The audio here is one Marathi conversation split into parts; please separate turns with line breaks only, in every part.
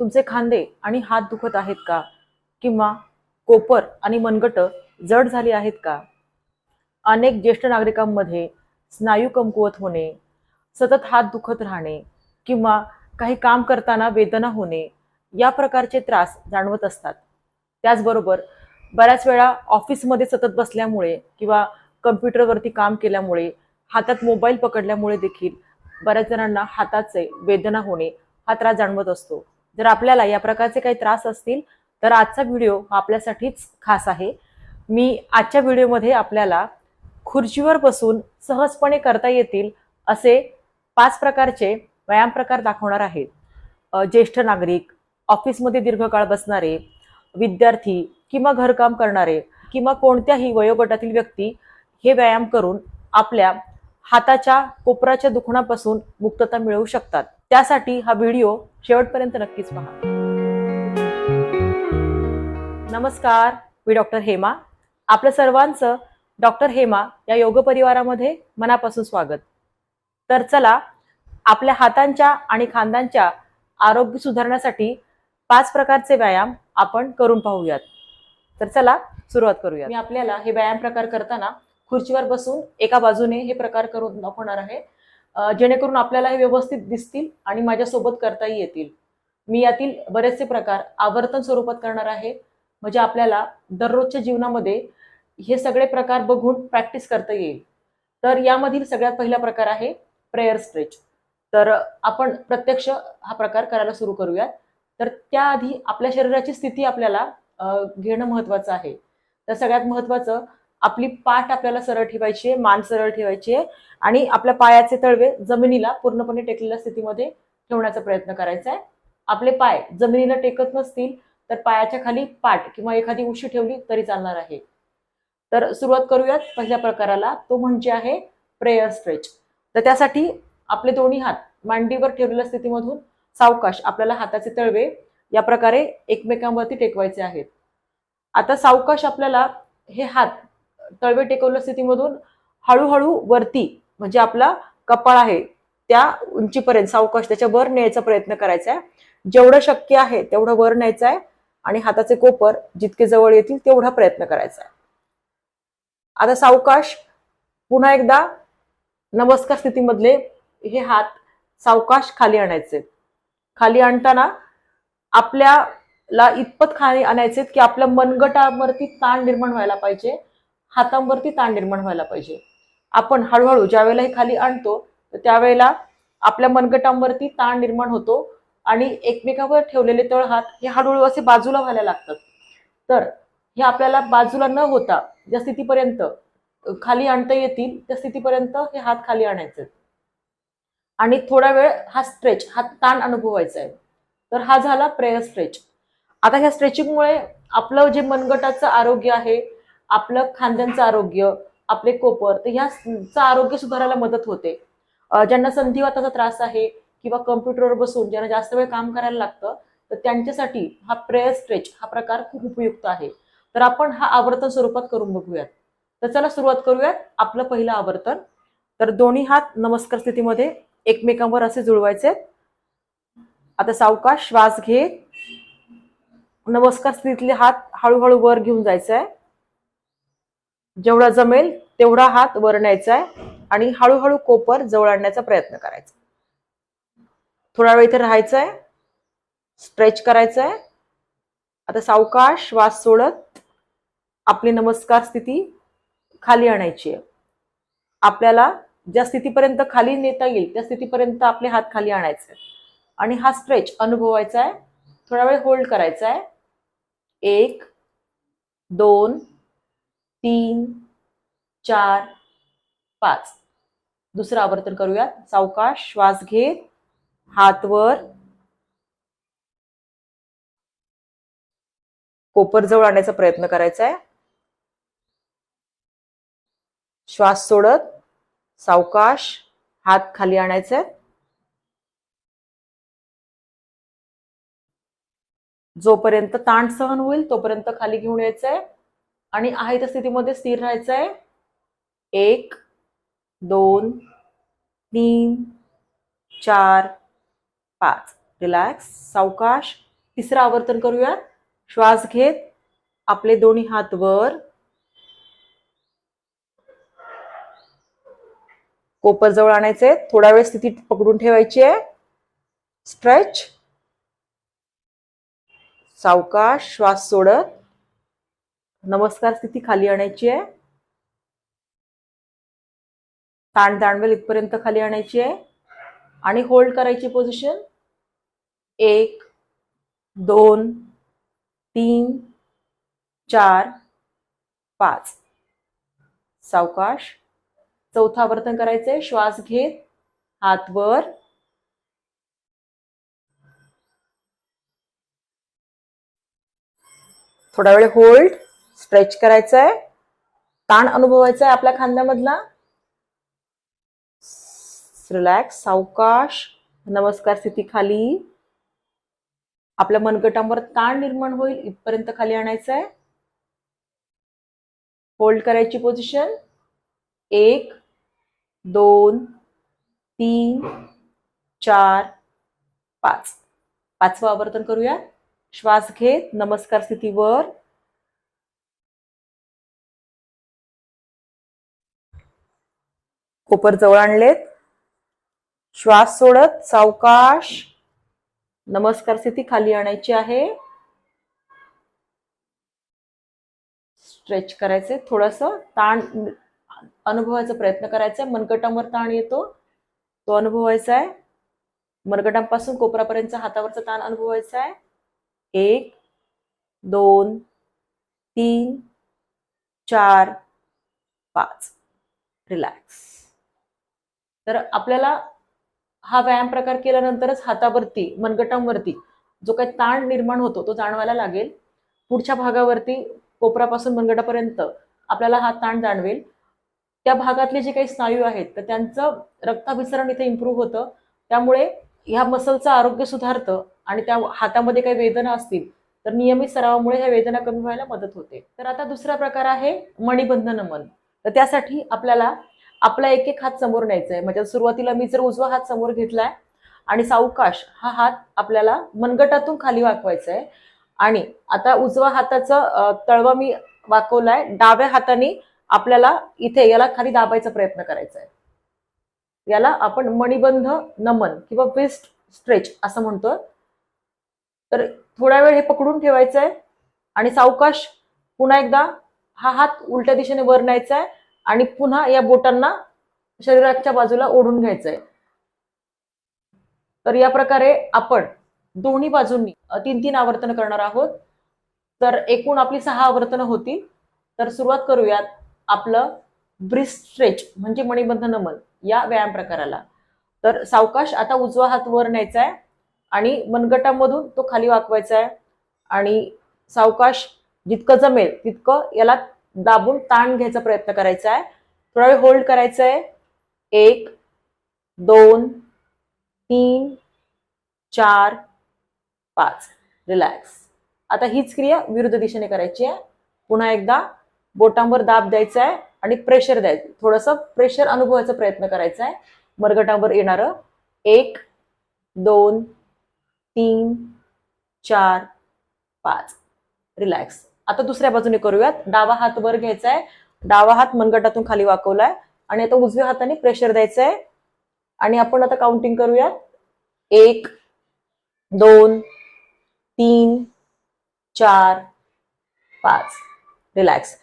तुमचे खांदे आणि हात दुखत आहेत का? किंवा कोपर आणि मनगट जड झाली आहेत का? अनेक ज्येष्ठ नागरिकांमध्ये स्नायू कमकुवत होणे सतत हात दुखत राहणे किंवा काही काम करताना वेदना होणे या प्रकारचे त्रास जाणवत असतात. त्याचबरोबर बऱ्याच वेळा ऑफिसमध्ये सतत बसल्यामुळे किंवा कम्प्युटरवरती काम केल्यामुळे हातात मोबाईल पकडल्यामुळे देखील बऱ्याच जणांना हाताचे वेदना होणे हा त्रास जाणवत असतो. जर आपल्याला या प्रकारचे काही त्रास असतील तर आजचा व्हिडिओ हा आपल्यासाठीच खास आहे. मी आजच्या व्हिडिओमध्ये आपल्याला खुर्चीवर बसून सहजपणे करता येतील असे पाच प्रकारचे व्यायाम प्रकार दाखवणार आहेत ज्येष्ठ नागरिक ऑफिसमध्ये दीर्घकाळ बसणारे विद्यार्थी किंवा घरकाम करणारे किंवा कोणत्याही वयोगटातील व्यक्ती हे व्यायाम करून आपल्या हाताच्या कोपराच्या दुखण्यापासून मुक्तता मिळवू शकतात. त्यासाठी हा व्हिडिओ शेवटपर्यंत नक्कीच पहा. नमस्कार मी डॉक्टर हेमा. आपल्या सर्वांचं डॉक्टर हेमा या योग परिवारामध्ये मनापासून स्वागत. तर चला आपल्या हातांच्या आणि खांद्यांच्या आरोग्य सुधारण्यासाठी पाच प्रकारचे व्यायाम आपण करून पाहूयात. तर चला सुरुवात करूया मी आपल्याला हे व्यायाम प्रकार करताना खुर्चीवर बसून एका बाजूने हे प्रकार करून दाखवणार आहे. जेणेकरून आपल्याला हे व्यवस्थित दिसतील आणि माझ्यासोबत करताही येतील. मी यातील बरेचसे प्रकार आवर्तन स्वरूपात करणार आहे. म्हणजे आपल्याला दररोजच्या जीवनामध्ये हे सगळे प्रकार बघून प्रॅक्टिस करता येईल. तर यामधील सगळ्यात पहिला प्रकार आहे प्रेयर स्ट्रेच. तर आपण प्रत्यक्ष हा प्रकार करायला सुरू करूयात. तर त्याआधी आपल्या शरीराची स्थिती आपल्याला घेणं महत्वाचं आहे. तर सगळ्यात महत्वाचं आपली पाठ आपल्याला सरळ ठेवायची आहे मान सरळ ठेवायची आहे आणि आपल्या पायाचे तळवे जमिनीला पूर्णपणे टेकलेल्या स्थितीमध्ये ठेवण्याचा प्रयत्न करायचा आहे. आपले पाय जमिनीला टेकत नसतील तर पायाच्या खाली पाठ किंवा एखादी उशी ठेवली तरी चालणार आहे. तर सुरुवात करूयात पहिल्या प्रकाराला तो म्हणजे आहे प्रेयर स्ट्रेच. तर त्यासाठी आपले दोन्ही हात मांडीवर ठेवलेल्या स्थितीमधून सावकाश आपल्याला हाताचे तळवे या प्रकारे एकमेकांवरती टेकवायचे आहेत. आता सावकाश आपल्याला हे हात तळवे टेकवलेल्या स्थितीमधून हळूहळू वरती म्हणजे आपला कपाळ आहे त्या उंचीपर्यंत सावकाश त्याच्या वर न्यायचा प्रयत्न करायचा आहे. जेवढं शक्य आहे तेवढं वर न्यायचं आहे आणि हाताचे कोपर जितके जवळ येतील तेवढा प्रयत्न करायचा आहे. आता सावकाश पुन्हा एकदा नमस्कार स्थितीमधले हे हात सावकाश खाली आणायचे. खाली आणताना आपल्याला इतपत खाली आणायचे की आपल्या मनगटावरती ताण निर्माण व्हायला पाहिजे. हातांवरती ताण निर्माण व्हायला पाहिजे. आपण हळूहळू ज्या वेळेला हे खाली आणतो तर त्यावेळेला आपल्या मनगटांवरती ताण निर्माण होतो आणि एकमेकावर ठेवलेले तळ हात हे हळूहळू असे बाजूला व्हायला लागतात. तर हे आपल्याला बाजूला न होता ज्या स्थितीपर्यंत खाली आणता येतील त्या स्थितीपर्यंत हे हात खाली आणायचे. आणि थोडा वेळ हा स्ट्रेच हा ताण अनुभवायचा आहे. तर हा झाला प्रेयर स्ट्रेच आता ह्या स्ट्रेचिंगमुळे आपलं जे मनगटाचं आरोग्य आहे आपलं खांद्यांचं आरोग्य आपले कोपर तर ह्याचं आरोग्य सुधारायला मदत होते. ज्यांना संधिवाताचा त्रास आहे किंवा कम्प्युटरवर बसून ज्यांना जास्त वेळ काम करायला लागतं तर त्यांच्यासाठी हा प्रेयर स्ट्रेच हा प्रकार खूप उपयुक्त आहे. तर आपण हा आवर्तन स्वरूपात करून बघूयात. तर चला सुरुवात करूयात आपलं पहिलं आवर्तन. तर दोन्ही हात नमस्कार स्थितीमध्ये एकमेकांवर असे जुळवायचे. आता सावकाश श्वास घे. नमस्कार स्थितीतले हात हळूहळू वर घेऊन जायचं आहे जेवढा जमेल तेवढा हात वर न्यायचा आहे आणि हळूहळू कोपर जवळ आणण्याचा प्रयत्न करायचा. थोडा वेळ इथे राहायचं आहे स्ट्रेच करायचं आहे आता सावकाश श्वास सोडत आपली नमस्कार स्थिती खाली आणायची आहे. आपल्याला ज्या स्थितीपर्यंत खाली नेता येईल त्या स्थितीपर्यंत आपले हात खाली आणायचे आणि हा स्ट्रेच अनुभवायचा आहे. थोडा वेळ होल्ड करायचा आहे. एक दोन तीन चार पाच. दुसरं आवर्तन करूयात. सावकाश श्वास घे हात वर. कोपर जवळ आणण्याचा प्रयत्न करायचा आहे श्वास सोडत सावकाश हात खाली आणायचे जोपर्यंत ताण सहन होईल तोपर्यंत खाली घेऊन यायचंय. आणि आहे त्या स्थितीमध्ये स्थिर राहायचंय. एक दोन तीन चार पाच. रिलॅक्स सावकाश. तिसरं आवर्तन करूयात. श्वास घेत आपले दोन्ही हात वर. कोपर जवळ आणायचे थोडा वेळ स्थिती पकडून ठेवायची आहे. स्ट्रेच सावकाश. श्वास सोडत. नमस्कार स्थिती खाली आणायची आहे. ताण जाणवेल इथपर्यंत खाली आणायची आहे. आणि होल्ड करायची पोझिशन एक दोन तीन चार पाच. सावकाश. चौथा वर्तन करायचंय. श्वास घेत. हात वर. थोडा वेळ होल्ड स्ट्रेच करायचं आहे ताण अनुभवायचा आहे आपल्या खांद्यामधला. रिलॅक्स सावकाश. नमस्कार स्थिती खाली. आपल्या मनगटांवर ताण निर्माण होईल इथपर्यंत खाली आणायचं आहे होल्ड करायची पोझिशन एक दोन तीन चार पाच. पाचवं आवर्तन करूया. श्वास घेत नमस्कार स्थितीवर. कोपर जवळ आणलेत. श्वास सोडत सावकाश. नमस्कार स्थिती खाली आणायची आहे. स्ट्रेच करायचे थोडस ताण अनुभवायचा प्रयत्न करायचा आहे. मनगटांवर ताण येतो. तो अनुभवायचा आहे. मनगटांपासून कोपरापर्यंत हातावरचा ताण अनुभवायचा आहे. एक दोन तीन चार पाच. रिलॅक्स. तर आपल्याला हा व्यायाम प्रकार केल्यानंतरच हातावरती मनगटांवरती जो काही ताण निर्माण होतो तो जाणवायला लागेल. पुढच्या भागावरती कोपरापासून मनगटापर्यंत आपल्याला हा ताण जाणवेल. त्या भागातले जे काही स्नायू आहेत तर त्यांचं रक्ताभिसरण इथे इम्प्रूव्ह होतं. त्यामुळे ह्या मसलचं आरोग्य सुधारतं आणि त्या हातामध्ये काही वेदना असतील तर नियमित सरावामुळे ह्या वेदना कमी व्हायला मदत होते. तर आता दुसरा प्रकार आहे मणिबंध नमन तर त्यासाठी आपल्याला आपला एक एक हात समोर न्यायचा आहे म्हणजे सुरुवातीला मी जर उजवा हात समोर घेतलाय आणि सावकाश हा हात आपल्याला मनगटातून खाली वाकवायचा आहे आणि आता उजवा हाताचा तळवा मी वाकवलाय. डाव्या हाताने आपल्याला इथे याला खाली दाबायचा प्रयत्न करायचा आहे याला आपण मणिबंध नमन किंवा वेस्ट स्ट्रेच असं म्हणतो तर थोडा वेळ हे पकडून ठेवायचं आहे आणि सावकाश पुन्हा एकदा हा हात उलट्या दिशेने वर न्यायचा आहे आणि पुन्हा या बोटांना शरीराच्या बाजूला ओढून घ्यायचंय. तर या प्रकारे आपण दोन्ही बाजूंनी तीन तीन आवर्तन करणार आहोत. तर एकूण आपली सहा आवर्तनं होती. तर सुरुवात करूयात आपलं ब्रिस्ट स्ट्रेच म्हणजे मणिबंध नमन या व्यायाम प्रकाराला. तर सावकाश आता उजवा हात वर न्यायचा आहे आणि मनगटामधून तो खाली वाकवायचा आहे आणि सावकाश जितकं जमेल तितकं याला दाबून ताण घ्यायचा प्रयत्न करायचा आहे. थोडा वेळ होल्ड करायचं आहे. एक दोन तीन चार पाच. रिलॅक्स आता हीच क्रिया विरुद्ध दिशेने करायची आहे. पुन्हा एकदा बोटांवर दाब द्यायचा आहे आणि प्रेशर द्यायचं. थोडंसं प्रेशर अनुभवायचा प्रयत्न करायचा आहे. मरगटावर येणारं एक दोन तीन चार पाच. रिलॅक्स आता दुसऱ्या बाजूने करूयात. डावा हात वर घ्यायचा आहे डावा हात मनगटातून खाली वाकवलाय. आणि आता उजव्या हाताने प्रेशर द्यायचं आहे आणि आपण आता काउंटिंग करूयात. एक दोन तीन चार पाच. रिलॅक्स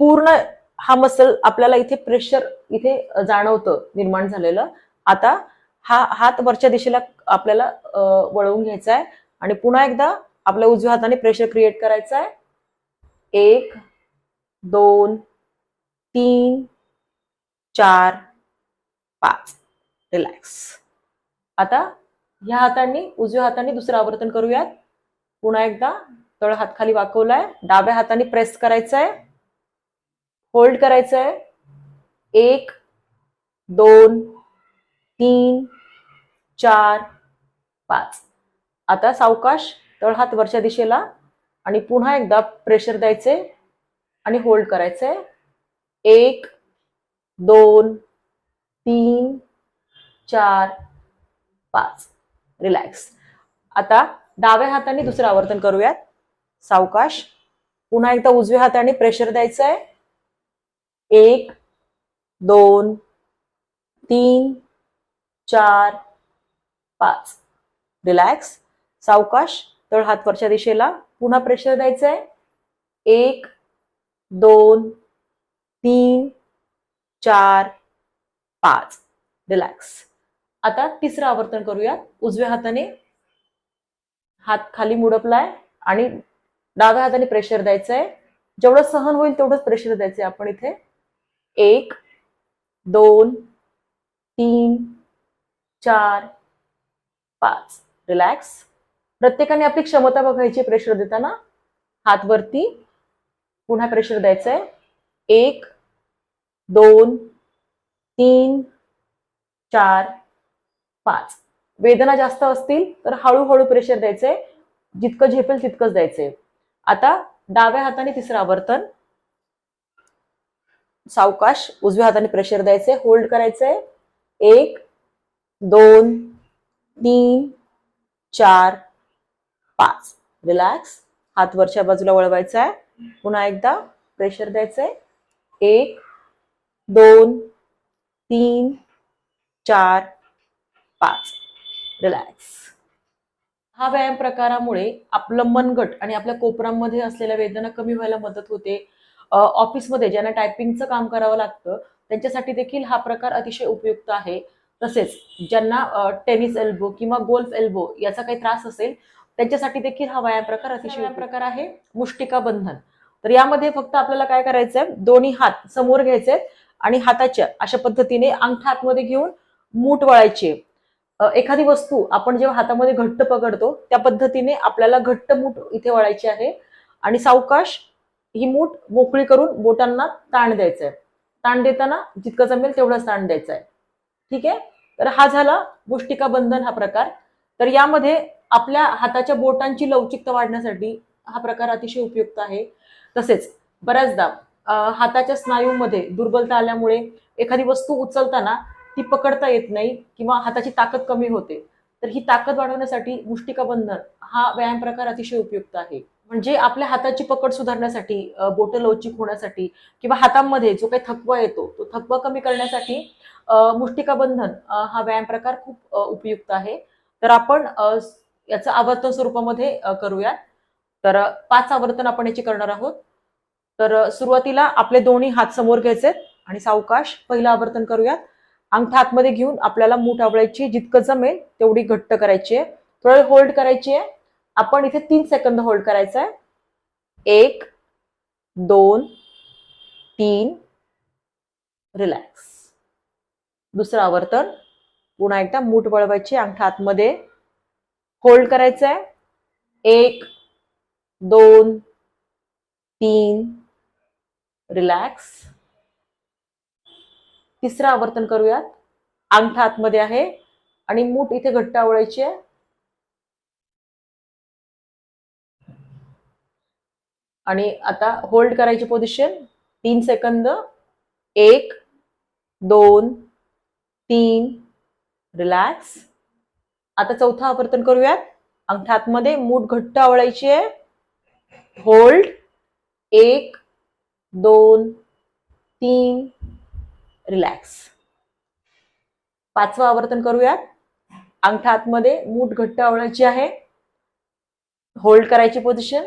पूर्ण हा मसल आपल्याला इथे प्रेशर इथे जाणवतं निर्माण झालेलं. आता हा हात वरच्या दिशेला आपल्याला वळवून घ्यायचा आहे आणि पुन्हा एकदा आपल्या उजव्या हाताने प्रेशर क्रिएट करायचं आहे एक दोन तीन चार पाच. रिलॅक्स आता ह्या हातांनी उजव्या हाताने दुसरं आवर्तन करूयात. पुन्हा एकदा तळ हात खाली वाकवलाय. डाव्या हाताने प्रेस करायचं आहे होल्ड करायचं आहे एक दोन तीन चार पाच. आता सावकाश तळहात वरच्या दिशेला आणि पुन्हा एकदा प्रेशर द्यायचे आणि होल्ड करायचे. एक दोन तीन चार पाच. रिलॅक्स आता डाव्या हाताने दुसरं आवर्तन करूयात. सावकाश. पुन्हा एकदा उजव्या हाताने प्रेशर द्यायचं आहे एक दोन तीन चार पाच. रिलॅक्स सावकाश. तळ हात वरच्या दिशेला पुन्हा प्रेशर द्यायचं आहे एक दोन तीन चार पाच. रिलॅक्स आता तिसरं आवर्तन करूयात. उजव्या हाताने हात खाली मुडपलाय आणि डाव्या हाताने प्रेशर द्यायचं आहे जेवढं सहन होईल तेवढंच प्रेशर द्यायचंय आपण इथे. एक दोन तीन चार पाच. रिलॅक्स प्रत्येकाने आपली क्षमता बघायची प्रेशर देताना. हात वरती. पुन्हा प्रेशर द्यायचं आहे एक दोन तीन चार पाच. वेदना जास्त असतील तर हळूहळू प्रेशर द्यायचंय. जितकं झेपेल तितकंच द्यायचंय. आता डाव्या हाताने तिसरं आवर्तन. सावकाश उजव्या हाताने प्रेशर द्यायचंय. होल्ड करायचंय. एक दोन तीन चार पाच. रिलॅक्स हात वरच्या बाजूला वळवायचा आहे. पुन्हा एकदा प्रेशर द्यायचंय. एक दोन तीन चार पाच. रिलॅक्स हा व्यायाम प्रकारामुळे आपलं मनगट आणि आपल्या कोपरामध्ये असलेल्या वेदना कमी व्हायला मदत होते. ऑफिसमध्ये ज्यांना टायपिंगचं काम करावं लागतं त्यांच्यासाठी देखील हा प्रकार अतिशय उपयुक्त आहे. तसेच ज्यांना टेनिस एल्बो किंवा गोल्फ एल्बो याचा काही त्रास असेल त्यांच्यासाठी देखील हा व्यायाम प्रकार अतिशय प्रकार आहे. मुष्टिका बंधन. तर यामध्ये फक्त आपल्याला काय करायचंय? दोन्ही हात समोर घ्यायचे आणि हाताच्या अशा पद्धतीने अंगठा आतमध्ये घेऊन मूठ वळायचे. एखादी वस्तू आपण जेव्हा हातामध्ये घट्ट पकडतो त्या पद्धतीने आपल्याला घट्ट मूठ इथे वळायची आहे आणि सावकाश ही मूठ मोकळी करून बोटांना ताण द्यायचा आहे ताण देताना जितकं जमेल तेवढाच ताण द्यायचा आहे ठीक आहे? तर हा झाला मुष्टिका बंधन हा प्रकार. तर यामध्ये आपल्या हाताच्या बोटांची लवचिकता वाढण्यासाठी हा प्रकार अतिशय उपयुक्त आहे. तसेच बऱ्याचदा हाताच्या स्नायूमध्ये दुर्बलता आल्यामुळे एखादी वस्तू उचलताना ती पकडता येत नाही किंवा हाताची ताकद कमी होते. तर ही ताकद वाढवण्यासाठी मुष्टिका बंधन हा व्यायाम प्रकार अतिशय उपयुक्त आहे. म्हणजे आपल्या हाताची पकड सुधारण्यासाठी बोट बोटं लवचिक होण्यासाठी किंवा हातांमध्ये जो काही थकवा येतो तो थकवा कमी करण्यासाठी मुष्टिका बंधन हा व्यायाम प्रकार खूप उपयुक्त आहे. तर आपण याचं आवर्तन स्वरूपामध्ये करूयात. तर पाच आवर्तन आपण याची करणार आहोत. तर सुरुवातीला आपले दोन्ही हात समोर घ्यायचे आणि सावकाश पहिलं आवर्तन करूयात. अंगठा आतमध्ये घेऊन आपल्याला मूठ आवळायची जितकं जमेल तेवढी घट्ट करायची आहे. थोडं होल्ड करायची आहे. आपण इथे तीन सेकंद होल्ड करायचं आहे. एक दोन तीन रिलॅक्स दुसरं आवर्तन पुन्हा एकदा मूठ वळवायची अंगठा आतमध्ये. होल्ड करायचं आहे एक दोन तीन. रिलॅक्स तिसरं आवर्तन करूयात. अंगठा आतमध्ये आहे. आणि मूठ इथे घट्ट आवळायची आहे. आणि आता होल्ड करायची पोझिशन तीन सेकंद. एक दोन तीन. रिलॅक्स आता चौथं आवर्तन करूयात. अंगठा आतमध्ये मूठ घट्ट आवळायची आहे. होल्ड एक दोन तीन. रिलॅक्स पाचवं आवर्तन करूयात. अंगठा आतमध्ये मूठ घट्ट आवळायची आहे. होल्ड करायची पोझिशन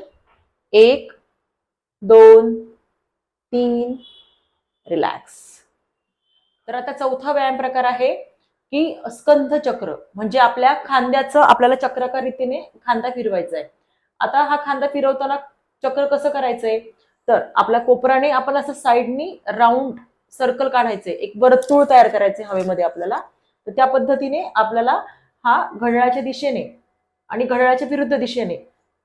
एक दोन तीन. रिलॅक्स तर आता चौथा व्यायाम प्रकार आहे. की स्कंध चक्र म्हणजे आपल्या खांद्याचं आपल्याला चक्राकार रीतीने खांदा फिरवायचा आहे आता हा खांदा फिरवताना चक्र कसं करायचंय? तर आपल्या कोपराने आपण असं साईडनी राऊंड सर्कल काढायचंय. एक वर्तुळ तयार करायचे हवेमध्ये आपल्याला. तर त्या पद्धतीने आपल्याला हा घड्याळाच्या दिशेने आणि घड्याळाच्या विरुद्ध दिशेने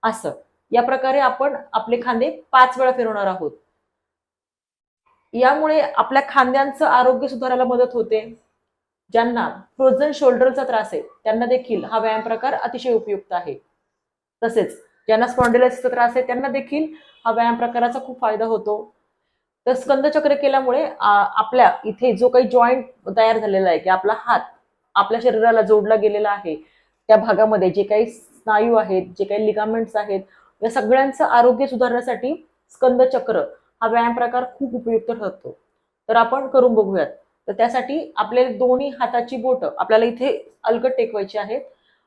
असं या प्रकारे आपण आपले खांदे पाच वेळा फिरवणार आहोत. यामुळे आपल्या खांद्यांचं आरोग्य सुधारायला मदत होते. ज्यांना फ्रोझन शोल्डरचा त्रास आहे त्यांना देखील हा व्यायाम प्रकार अतिशय उपयुक्त आहे. तसेच ज्यांना स्पॉन्डिलायसिसचा त्रास आहे त्यांना देखील हा व्यायाम प्रकाराचा खूप फायदा होतो. तर स्कंदचक्र केल्यामुळे आपल्या इथे जो काही जॉईंट तयार झालेला आहे की आपला हात आपल्या शरीराला जोडला गेलेला आहे त्या भागामध्ये जे काही स्नायू आहेत जे काही लिगामेंट्स आहेत या सगळ्यांचं आरोग्य सुधारण्यासाठी स्कंदचक्र हा व्यायाम प्रकार खूप उपयुक्त ठरतो. तर आपण करून बघूयात. तर त्यासाठी आपले दोन्ही हाताची बोटं आपल्याला इथे अलगट टेकवायची आहेत.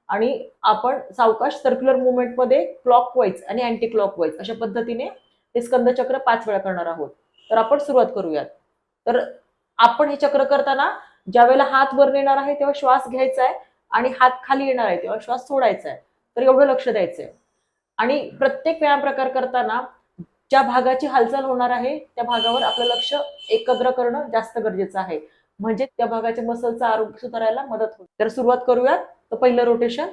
आणि आपण सावकाश सर्क्युलर मुवमेंटमध्ये क्लॉकवाईज आणि अँटी क्लॉकवाईज अशा पद्धतीने हे स्कंद चक्र पाच वेळा करणार आहोत. तर आपण सुरुवात करूयात. तर आपण हे चक्र करताना ज्या वेळेला हात वर नेणार आहे तेव्हा श्वास घ्यायचा आहे आणि हात खाली येणार आहे तेव्हा श्वास सोडायचा आहे. तर एवढं लक्ष द्यायचं आहे आणि प्रत्येक व्यायाम प्रकार करताना ज्या भागाची हालचाल होणार आहे त्या भागावर आपलं लक्ष एकत्र करणं जास्त गरजेचं आहे. म्हणजे त्या भागाच्या मसलचं आरोग्य सुधारायला मदत होईल. तर सुरुवात करूयात. तर पहिलं रोटेशन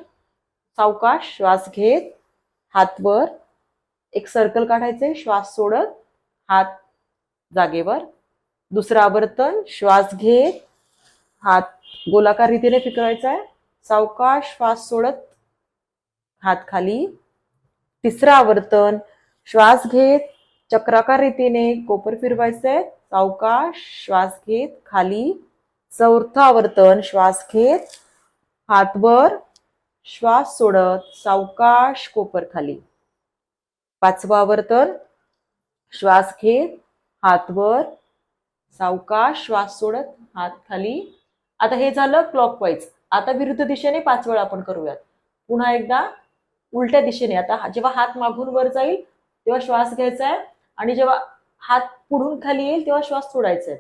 सावकाश श्वास घेत हात वर. एक सर्कल काढायचे श्वास सोडत हात जागेवर. दुसरं आवर्तन श्वास घेत हात गोलाकार रीतीने फिरवायचा आहे. सावकाश श्वास सोडत हात खाली. तिसरं आवर्तन श्वास घेत चक्राकार रीतीने कोपर फिरवायचे आहे सावकाश श्वास घेत खाली चौथं आवर्तन श्वास घेत हातवर श्वास सोडत सावकाश कोपर खाली. पाचवं आवर्तन श्वास घेत हातवर सावकाश श्वास सोडत हात खाली. आता हे झालं क्लॉकवाईज आता विरुद्ध दिशेने पाच वेळा आपण करूयात. पुन्हा एकदा उलट्या दिशेने. आता जेव्हा हात मागून वर जाईल तेव्हा श्वास घ्यायचा आहे आणि जेव्हा हात पुढून खाली येईल तेव्हा श्वास सोडायचा आहे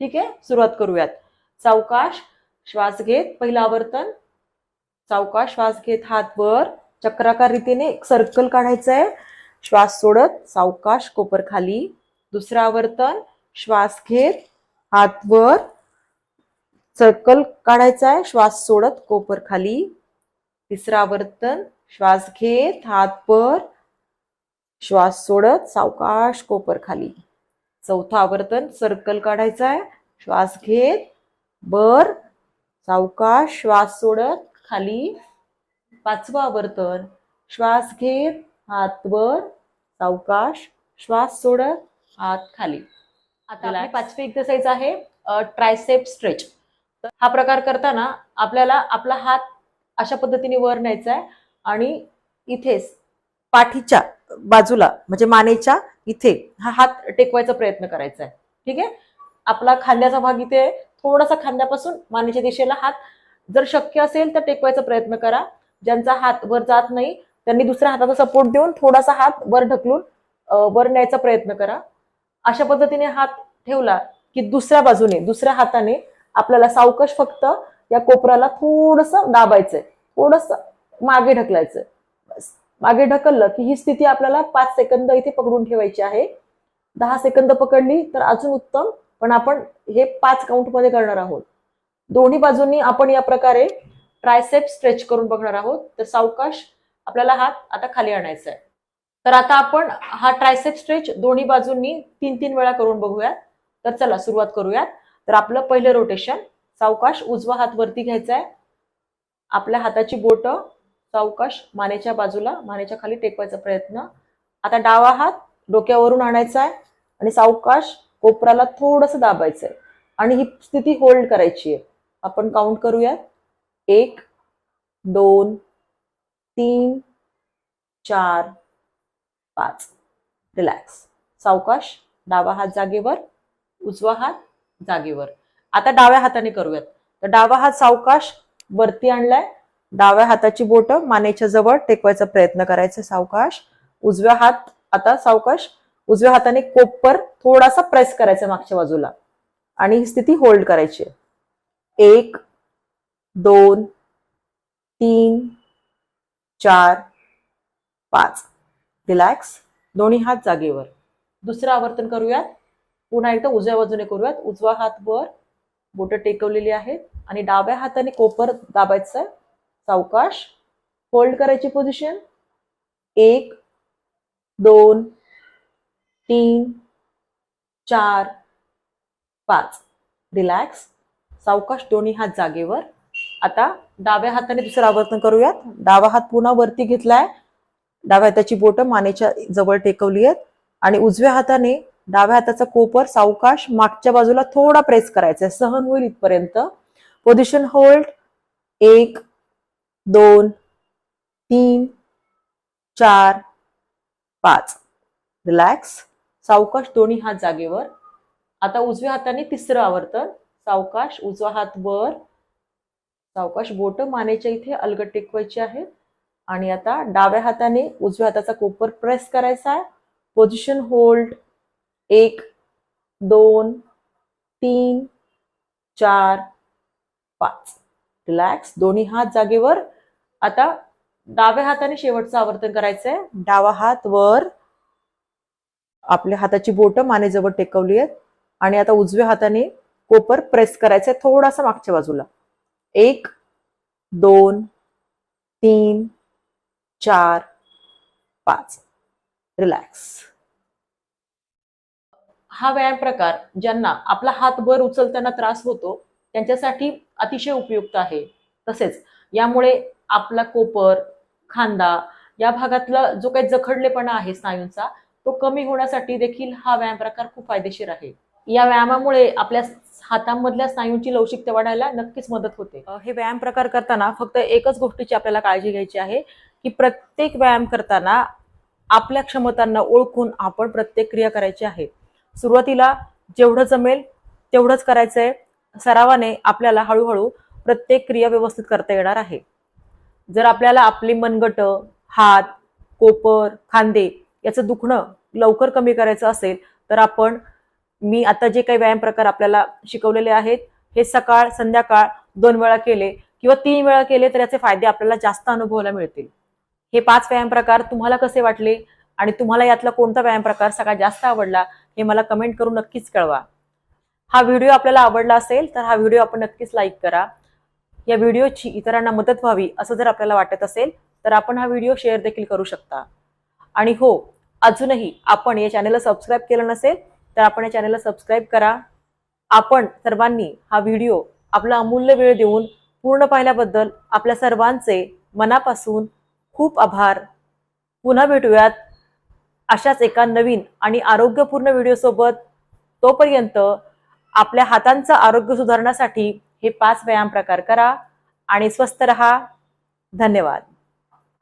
ठीक? आहे सुरुवात करूयात. सावकाश श्वास घेत पहिलं आवर्तन. सावकाश श्वास घेत हात वर. चक्राकार रीतीने एक सर्कल काढायचं आहे श्वास सोडत सावकाश कोपर खाली. दुसरं आवर्तन श्वास घेत हात वर. सर्कल काढायचा आहे श्वास सोडत कोपर खाली. तिसरं आवर्तन श्वास घेत हात वर. श्वास सोडत सावकाश कोपर खाली. चौथं आवर्तन सर्कल काढायचा आहे. श्वास घेत बर सावकाश श्वास सोडत खाली. पाचवं आवर्तन श्वास घेत हात वर सावकाश श्वास सोडत हात खाली. आता. पाचवी एक्सरसाइज आहे ट्रायसेप स्ट्रेच तर हा प्रकार करताना आपल्याला आपला हात अशा पद्धतीने वर न्यायचा आहे आणि इथेच पाठीच्या बाजूला म्हणजे मानेच्या इथे. हा हात टेकवायचा प्रयत्न करायचा आहे. ठीक आहे? आपला खांद्याचा भाग इथे थोडासा खांद्यापासून मानेच्या दिशेला हात. जर शक्य असेल तर टेकवायचा प्रयत्न करा. ज्यांचा हात वर जात नाही त्यांनी दुसऱ्या हाताचा सपोर्ट देऊन थोडासा हात वर ढकलून वर न्यायचा प्रयत्न करा. अशा पद्धतीने हात ठेवला की दुसऱ्या बाजूने दुसऱ्या हाताने आपल्याला सावकाश फक्त या कोपराला थोडस दाबायचंय. थोडस मागे ढकलायचंय. बस. मागे ढकललं की ही स्थिती आपल्याला पाच सेकंद इथे पकडून ठेवायची आहे. दहा सेकंद पकडली तर अजून उत्तम पण आपण हे पाच काउंटमध्ये करणार आहोत. दोन्ही बाजूंनी आपण या प्रकारे ट्रायसेप स्ट्रेच करून बघणार आहोत. तर सावकाश आपल्याला हात आता खाली आणायचा आहे. तर आता आपण हा ट्रायसेप स्ट्रेच दोन्ही बाजूंनी तीन तीन वेळा करून बघूयात. तर चला सुरुवात करूयात. तर आपलं पहिलं रोटेशन सावकाश उजवा हात वरती घ्यायचा आहे. आपल्या हाताची बोट सावकाश मानेच्या बाजूला मानेच्या खाली टेकवायचा प्रयत्न. आता डावा हात डोक्यावरून आणायचा आहे आणि सावकाश कोपराला थोडंसं दाबायचं आहे आणि ही स्थिती होल्ड करायची आहे. आपण काउंट करूयात. एक दोन तीन चार पाच. रिलॅक्स सावकाश डावा हात जागेवर उजवा हात जागेवर. आता डाव्या हाताने करूयात. तर डावा हात सावकाश वरती आणलाय. डाव्या हाताची बोट मानेच्या जवळ टेकवायचा प्रयत्न करायचा सावकाश. उजव्या हात आता सावकाश उजव्या हाताने कोपर थोडासा प्रेस करायचा मागच्या बाजूला. आणि ही स्थिती होल्ड करायची आहे. एक दोन तीन चार पाच. रिलॅक्स दोन्ही हात जागेवर. दुसरं आवर्तन करूयात. पुन्हा एकदा उजव्या बाजूने करूयात. उजवा हात वर बोट टेकवलेली आहेत. आणि डाव्या हाताने कोपर दाबायचं सावकाश होल्ड करायची पोझिशन एक दोन तीन चार पाच. रिलॅक्स सावकाश दोन्ही हात जागेवर. आता डाव्या हाताने दुसरं आवर्तन करूयात. डावा हात पुन्हा वरती घेतलाय. डाव्या हाताची बोट मानेच्या जवळ टेकवली आहेत. आणि उजव्या हाताने डाव्या हाताचा कोपर सावकाश मागच्या बाजूला थोडा प्रेस करायचा आहे. सहन होईल इथपर्यंत. पोझिशन होल्ड एक दोन तीन चार पाच. रिलॅक्स सावकाश दोन्ही हात जागेवर. आता उजव्या हाताने तिसरं आवर्तन. सावकाश उजवा हात वर. सावकाश बोट मानेच्या इथे अलगट टेकवायची आहे. आणि आता डाव्या हाताने उजव्या हाताचा कोपर प्रेस करायचा आहे. पोझिशन होल्ड एक दोन तीन चार पाच. रिलॅक्स दोन्ही हात जागेवर. आता डाव्या हाताने शेवटचं आवर्तन करायचंय. डावा हात वर आपल्या हाताची बोट मानेजवळ टेकवली आहेत. आणि आता उजव्या हाताने कोपर प्रेस करायचंय थोडासा मागच्या बाजूला. एक दोन तीन चार पाच. रिलॅक्स. हा व्यायाम प्रकार ज्यांना आपला हात वर उचलताना त्रास होतो त्यांच्यासाठी अतिशय उपयुक्त आहे. तसेच यामुळे आपला कोपर खांदा या भागातला जो काही जखडलेपणा आहे स्नायूंचा तो कमी होण्यासाठी देखील हा व्यायाम प्रकार खूप फायदेशीर आहे. या व्यायामामुळे आपल्या हातांमधल्या स्नायूंची लवचिकता वाढायला नक्कीच मदत होते. हे व्यायाम प्रकार करताना फक्त एकच गोष्टीची आपल्याला काळजी घ्यायची आहे की प्रत्येक व्यायाम करताना आपल्या क्षमतांना ओळखून आपण प्रत्येक क्रिया करायची आहे. सुरुवातीला जेवढं जमेल तेवढंच करायचंय. सरावाने आपल्याला हळूहळू प्रत्येक क्रिया व्यवस्थित करता येणार आहे. जर आपल्याला आपली मनगट हात कोपर खांदे याचं दुखणं लवकर कमी करायचं असेल तर आपण मी आता जे काही व्यायाम प्रकार आपल्याला शिकवलेले आहेत हे सकाळ संध्याकाळ दोन वेळा केले किंवा तीन वेळा केले तर याचे फायदे आपल्याला जास्त अनुभवायला मिळतील. हे पाच व्यायाम प्रकार तुम्हाला कसे वाटले आणि तुम्हाला यातला कोणता व्यायाम प्रकार सगळ्यात जास्त आवडला हे मला कमेंट करून नक्कीच कळवा. हा व्हिडिओ आपल्याला आवडला असेल तर हा व्हिडिओ आपण नक्कीच लाईक करा. या व्हिडिओची इतरांना मदत व्हावी असं जर आपल्याला वाटत असेल तर आपण हा व्हिडिओ शेअर देखील करू शकता. आणि हो अजूनही आपण या चॅनलला सबस्क्राईब केलं नसेल तर आपण या चॅनलला सबस्क्राईब करा. आपण सर्वांनी हा व्हिडिओ आपला अमूल्य वेळ देऊन पूर्ण पाहिल्याबद्दल आपल्या सर्वांचे मनापासून खूप आभार. पुन्हा भेटूयात अशाच एका नवीन आणि आरोग्यपूर्ण व्हिडिओसोबत. तोपर्यंत आपल्या हातांचं आरोग्य सुधारण्यासाठी हे पाच व्यायाम प्रकार करा आणि स्वस्थ रहा. धन्यवाद.